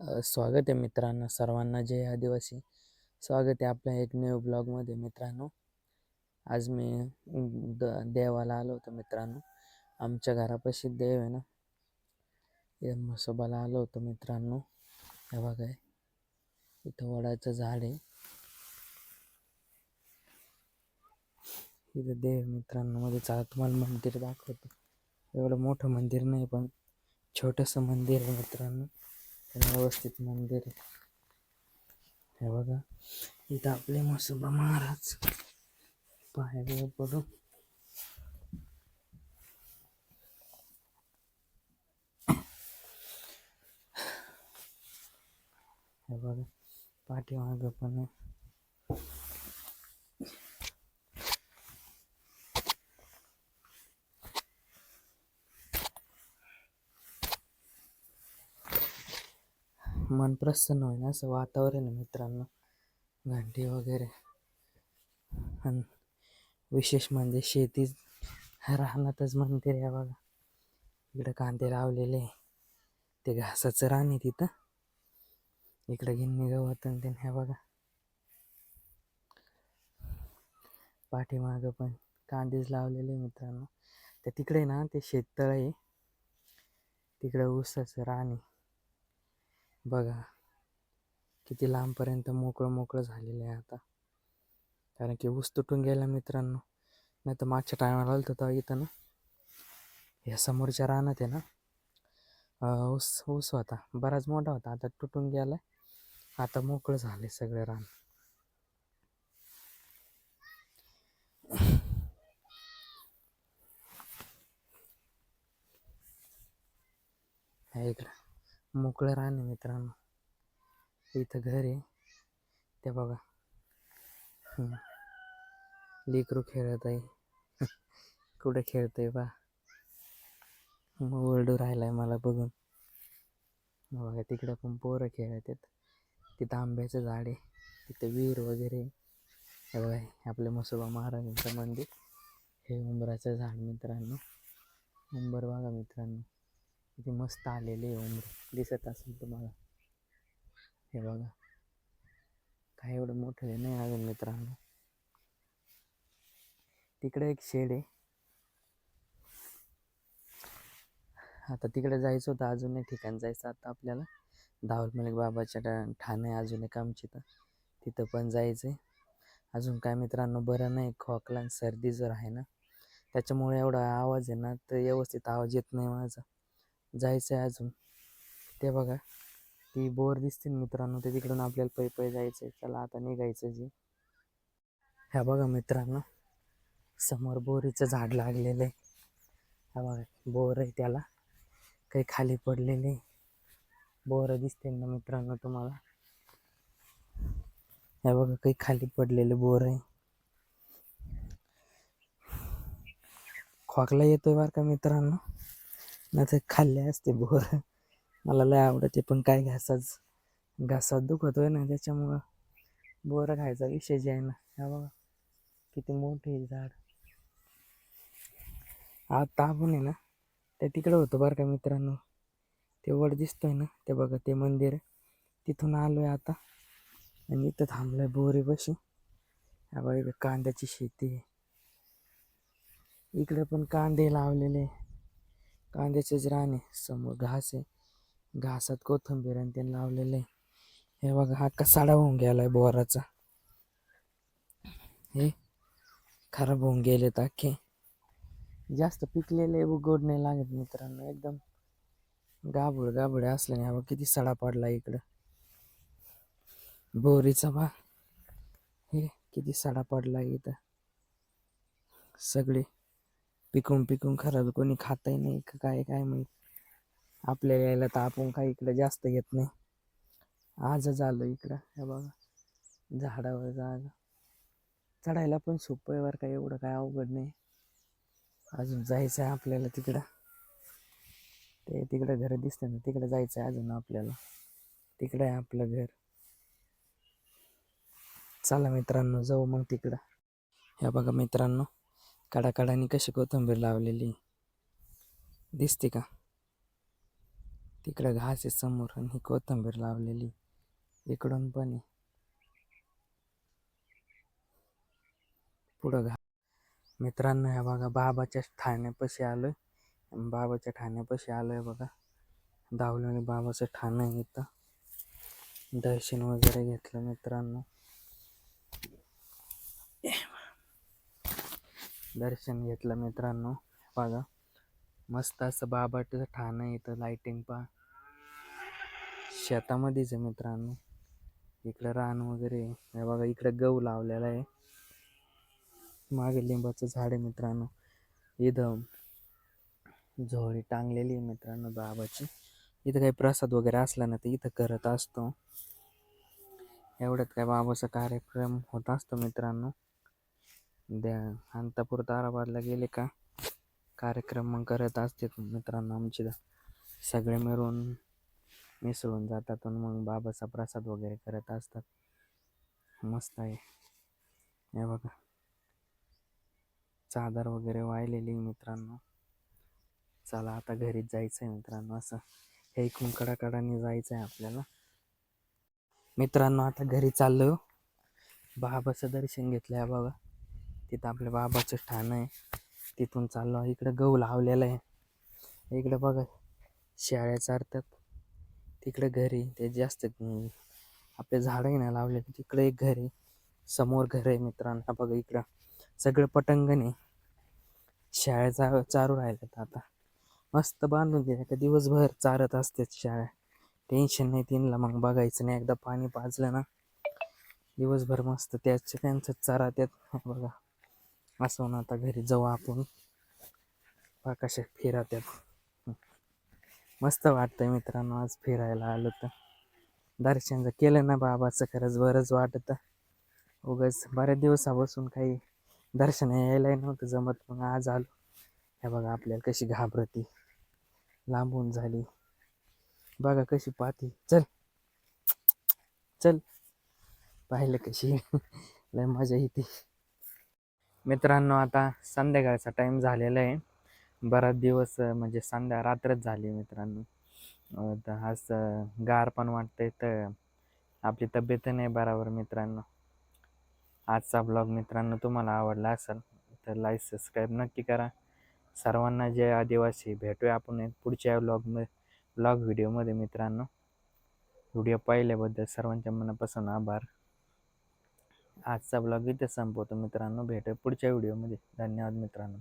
स्वागत आहे मित्रांनो सर्वांना. जय आदिवासी. स्वागत आहे आपल्या एक न्यू ब्लॉगमध्ये मित्रांनो. आज मी द देवाला आलो होतो मित्रांनो. आमच्या घरापाशी देव आहे ना? या म्हसोबाला आलो होतो मित्रांनो. हे बघा इथं वडाचं झाड आहे. इथं देव आहे मित्रांनो. मध्ये चला तुम्हाला मंदिर दाखवतो. एवढं मोठं मंदिर नाही पण छोटंसं मंदिर आहे मित्रांनो. व्यवस्थित मंदिर हे बघा. इथं आपले मसुबा महाराज. पाहायला पडू. हे बघा. पाठीमागं पण मन प्रसन्न होईल असं वातावरण आहे मित्रांनो. घंटी वगैरे. आणि विशेष म्हणजे शेती रानातच मंदिर आहे बघा इकडं कांदे लावलेले आहे. ते घासाचं रान आहे तिथं. इकडं गिन्नी गवत आणि ते हे बघा. पाठीमागं पण कांदेच लावलेले आहे मित्रांनो. तर तिकडे ना ते शेततळ आहे. तिकडं ऊसाचं रान आहे. बघा किती लांबपर्यंत मोकळं मोकळं झालेलं आहे आता. कारण की ऊस तुटून गेला मित्रांनो. नाही तर मागच्या टायमाला आलं तर इथं ना. ह्या समोरच्या रानात आहे ना. ऊस ऊस होता. बराच मोठा होता. आता तुटून गेला आता मोकळं झाले सगळे रान. हे इकडं. मोकळं रान मित्रांनो. इथं घर आहे. ते बघा. लेकरू खेळत आहे. कुठे खेळतंय बा? मग ओरडू राहिलाय मला बघून. बघा तिकडे पण पोरं खेळत आहेत तिथं आंब्याचं झाड आहे. तिथं विहीर वगैरे बघा हे आपले मसोबा महाराजांचं मंदिर. हे उंबराचं झाड मित्रांनो. उंबर बघा मित्रांनो. किती मस्त आलेले आहे दिसत असेल तुम्हाला. हे बघा. काय एवढं मोठं आहे नाही अजून मित्रांनो. तिकडे एक शेड आहे. आता तिकडे जायचं होतं अजून एक ठिकाण जायचं आता आपल्याला. दाऊल मलिक बाबाच्या ठा- ठाणे अजून एक आमची तर. तिथं पण जायचं आहे अजून काय मित्रांनो बरं नाही. खोकला आणि सर्दी जर आहे ना त्याच्यामुळे एवढा आवाज आहे ना तर व्यवस्थित आवाज येत नाही माझा. जायचं आहे अजून. ते बघा. ती बोर दिसते मित्रांनो ते तिकडून आपल्याला पै पै जायचं आहे चला आता निघायचं जी. ह्या बघा मित्रांनो समोर बोरीचं झाड लागलेलं आहे. हा बघा बोर आहे त्याला. काही खाली पडलेले बोर दिसते ना मित्रांनो तुम्हाला? ह्या बघा काही खाली पडलेले बोर आहे. खोकला येतोय बरं का मित्रांनो? नाही तर खाल्ले असते बोर. मला लय आवडते पण काय घासाच घासात दुखतोय ना त्याच्यामुळं बोर खायचा विषय जे आहे ना हा बघा किती मोठे आहे झाड. आता आपण आहे ना ते तिकडं होतं बरं का मित्रांनो. ते वड दिसतोय ना ते बघा ते मंदिर. तिथून आलोय आता. आणि इथं थांबलोय बोरी बशी. हा बघा कांद्याची शेती आहे. इकडे पण कांदे लावलेले. कांद्याचेच राणे समोर घास आहे. घासात कोथिंबीर आणि ते लावलेले हे बघा हा कसाडा होऊन गेलाय बोराचा. हे खराब होऊन गेलेत अख्खे जास्त पिकलेले गोड नाही लागत मित्रांनो. एकदम गाबुड गाबुडे असल्याने. हा किती सडा पडला इकडं. बोरीचा बा. हे किती सडा पडला इथं. सगळे पिकून पिकून खराब कोणी खातही नाही का काय काय माहीत. आपल्याला यायला तर आपण काही इकडं जास्त येत नाही. आजच आलो इकडं हे बघा. झाडावर जागा. चढायला पण सोपं आहे बरं का एवढं काय अवघड नाही. अजून जायचं आहे आपल्याला तिकडं. ते तिकडं घर दिसते ना तिकडं जायचं आहे अजून आपल्याला. तिकडं आहे आपलं घर. चला मित्रांनो जाऊ मग तिकडं. हे बघा मित्रांनो कडाकडाने कशी कोथिंबीर लावलेली? दिसते का? तिकडं घास आहे समोर आणि ही कोथंबीर लावलेली. इकडून पण आहे. पुढं घा मित्रांनो ह्या बघा बाबाच्या ठाण्यापाशी आलोय. बाबाच्या ठाण्यापाशी आलोय बघा. धावलेलं बाबाचं ठाणं आहे इथं. दर्शन वगैरे घेतलं मित्रांनो. दर्शन घेतलं मित्रांनो. बघा मस्त असं बाबाचं ठाणं आहे इथं लाईटिंग पा शेतामध्येच आहे मित्रांनो. इकडं रान वगैरे हे बघा इकडं गहू लावलेला आहे. मागे लिंबाचं झाड आहे मित्रांनो. इथं झोळी टांगलेली आहे मित्रांनो बाबाची. इथं काही प्रसाद वगैरे असला ना तर इथं करत असतो. एवढ्यात काय बाबाचा कार्यक्रम होत असतो मित्रांनो. द्या. अंतापूर ताराबादला गेले का? कार्यक्रम मग करत असते मित्रांनो आमचे. सगळे मिळून मिसळून जातात आणि मग बाबाचा प्रसाद वगैरे करत असतात. मस्त आहे. हे बघा. चादर वगैरे वाहिलेली मित्रांनो. चला आता घरीच जायचं आहे मित्रांनो असं. हे इकडून कडाकडाने जायचं आहे आपल्याला. मित्रांनो आता घरी चाललो बाबाचं दर्शन घेतलं आहे बघा. तिथं आपल्या बाबाचं ठाणं आहे. तिथून चाललो इकडं गहू लावलेलं आहे. इकडं बघा शेळ्या चारतात. तिकडे घरी ते जास्त आपले झाडं नाही लावले तिकडे एक घर आहे. समोर घर आहे मित्रांना. बघा इकडं. सगळं पटंगण आहे. शाळा चा चारू राहिल्यात आता. मस्त बांधून दिल्या का दिवसभर चारत असतात शाळा टेन्शन नाही तीनला. मग बघायचं नाही. एकदा पाणी पाजलं ना दिवसभर मस्त त्याच त्यांचं चारा त्यात. बघा. असं म्हणून आता घरी जाऊ आपण. कशा फिरा त्यात मस्त वाटतंय मित्रांनो आज फिरायला आलो तर. दर्शन जर केलं ना बाबाचं खरंच बरंच वाटतं. उगाच बऱ्याच दिवसापासून काही दर्शन यायलाही नव्हतं जमत मग आज आलो. हे बघा आपल्याला कशी घाबरती. लांबून झाली. बघा कशी पाहती. चल. चल. पाहिलं कशी. लय मजा येते. मित्रांनो आता संध्याकाळचा टाईम झालेला आहे. बराच दिवस म्हणजे संध्या रात्रच झाली मित्रांनो. तर आज गार पण वाटतंय तर आपली तब्येत नाही बराबर मित्रांनो. आजचा ब्लॉग मित्रांनो तुम्हाला आवडला असेल तर लाईक सबस्क्राईब नक्की करा. सर्वांना जय आदिवासी. भेटूया आपण एक पुढच्या ब्लॉग ब्लॉग व्हिडिओमध्ये मित्रांनो. व्हिडिओ पाहिल्याबद्दल सर्वांच्या मनापासून आभार. आजचा ब्लॉग इथे संपवतो मित्रांनो. भेटू पुढच्या व्हिडिओमध्ये. धन्यवाद मित्रांनो.